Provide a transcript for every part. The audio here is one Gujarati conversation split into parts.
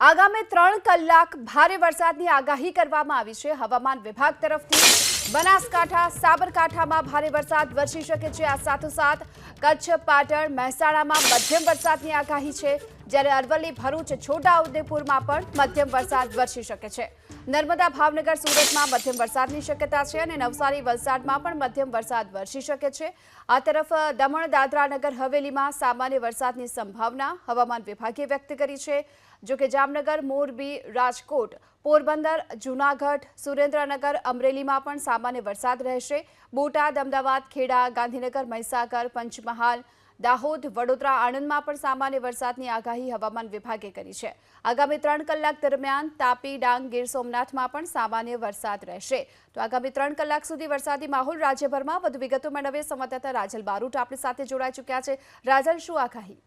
આગામી ત્રણ કલાક ભારે વરસાદની આગાહી કરવામાં આવી છે. હવામાન વિભાગ તરફથી બનાસકાંઠા, સાબરકાંઠામાં ભારે વરસાદ વરસી શકે છે. આ સાથોસાથ કચ્છ, પાટણ, મહેસાણામાં મધ્યમ વરસાદની આગાહી છે. જ્યારે અરવલ્લી, ભરૂચ છોટાઉદેપુરમાં પણ મધ્યમ વરસાદ વરસી શકે છે. નર્મદા, ભાવનગર, સુરતમાં મધ્યમ વરસાદની શક્યતા છે અને નવસારી, વલસાડમાં પણ મધ્યમ વરસાદ વરસી શકે છે. આ તરફ દમણ દાદરા નગર હવેલીમાં સામાન્ય વરસાદની સંભાવના હવામાન વિભાગે વ્યક્ત કરી છે. જો કે જામનગર, મોરબી, રાજકોટ, પોરબંદર, જૂનાગઢ, સુરેન્દ્રનગર, અમરેલીમાં પણ સામાન્ય વરસાદ રહેશે. બોટાદ, અમદાવાદ, ખેડા, ગાંધીનગર, મહીસાગર, પંચમહાલ દાહોદ, વડોદરા, આણંદમાં પણ સામાન્ય વરસાદની આગાહી હવામાન વિભાગે કરી છે. આગામી ત્રણ કલાક દરમિયાન તાપી, ડાંગ, ગીર સોમનાથમાં પણ સામાન્ય વરસાદ રહેશે. તો આગામી ત્રણ કલાક સુધી વરસાદી માહોલ રાજ્યભરમાં. વધુ વિગતો મેળવે સંવાદદાતા રાજલ બારૂટ આપણી સાથે જોડાઈ ચૂક્યા છે. રાજલ, શું આગાહી?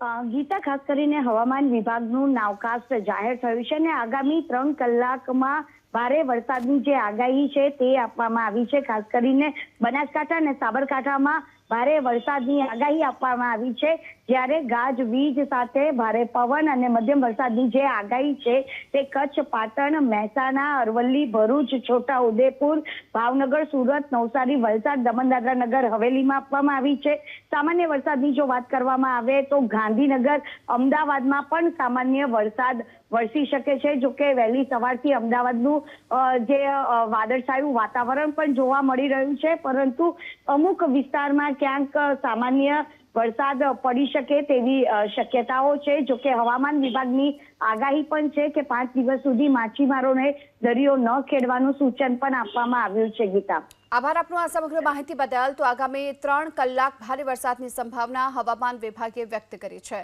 ગીતા ખાસ કરીને હવામાન વિભાગનું નાવકાસ્ટ જાહેર થયું છે અને આગામી ત્રણ કલાકમાં ભારે વરસાદની જે આગાહી છે તે આપવામાં આવી છે. ખાસ કરીને બનાસકાંઠા અને સાબરકાંઠામાં ભારે વરસાદની આગાહી આપવામાં આવી છે. જ્યારે ગાજવીજ સાથે ભારે પવન અને મધ્યમ વરસાદની જે આગાહી છે તે કચ્છ, પાટણ, મહેસાણા, અરવલ્લી, ભરૂચ છોટા ઉદેપુર ભાવનગર, સુરત, નવસારી, વલસાડ, દમણ દાદરાનગર હવેલીમાં આપવામાં આવી છે. સામાન્ય વરસાદની જો વાત કરવામાં આવે તો ગાંધીનગર અમદાવાદમાં પણ સામાન્ય વરસાદ વરસી શકે છે. જો કે વહેલી સવારથી અમદાવાદનું જે વાદળછાયું વાતાવરણ પણ જોવા મળી રહ્યું છે. પરંતુ અમુક વિસ્તારમાં ક્યાંક સામાન્ય વરસાદ પડી શકે તેવી શક્યતાઓ છે, જો કે હવામાન વિભાગની આગાહી પણ છે કે પાંચ દિવસ સુધી માછીમારોને દરિયો ન ખેડવાનું સૂચન પણ આપવામાં આવ્યું છે, ગીતા. આભાર આપનો આ સમગ્ર માહિતી બદલ. તો આગામી ત્રણ કલાક ભારે વરસાદની સંભાવના હવામાન વિભાગે વ્યક્ત કરી છે.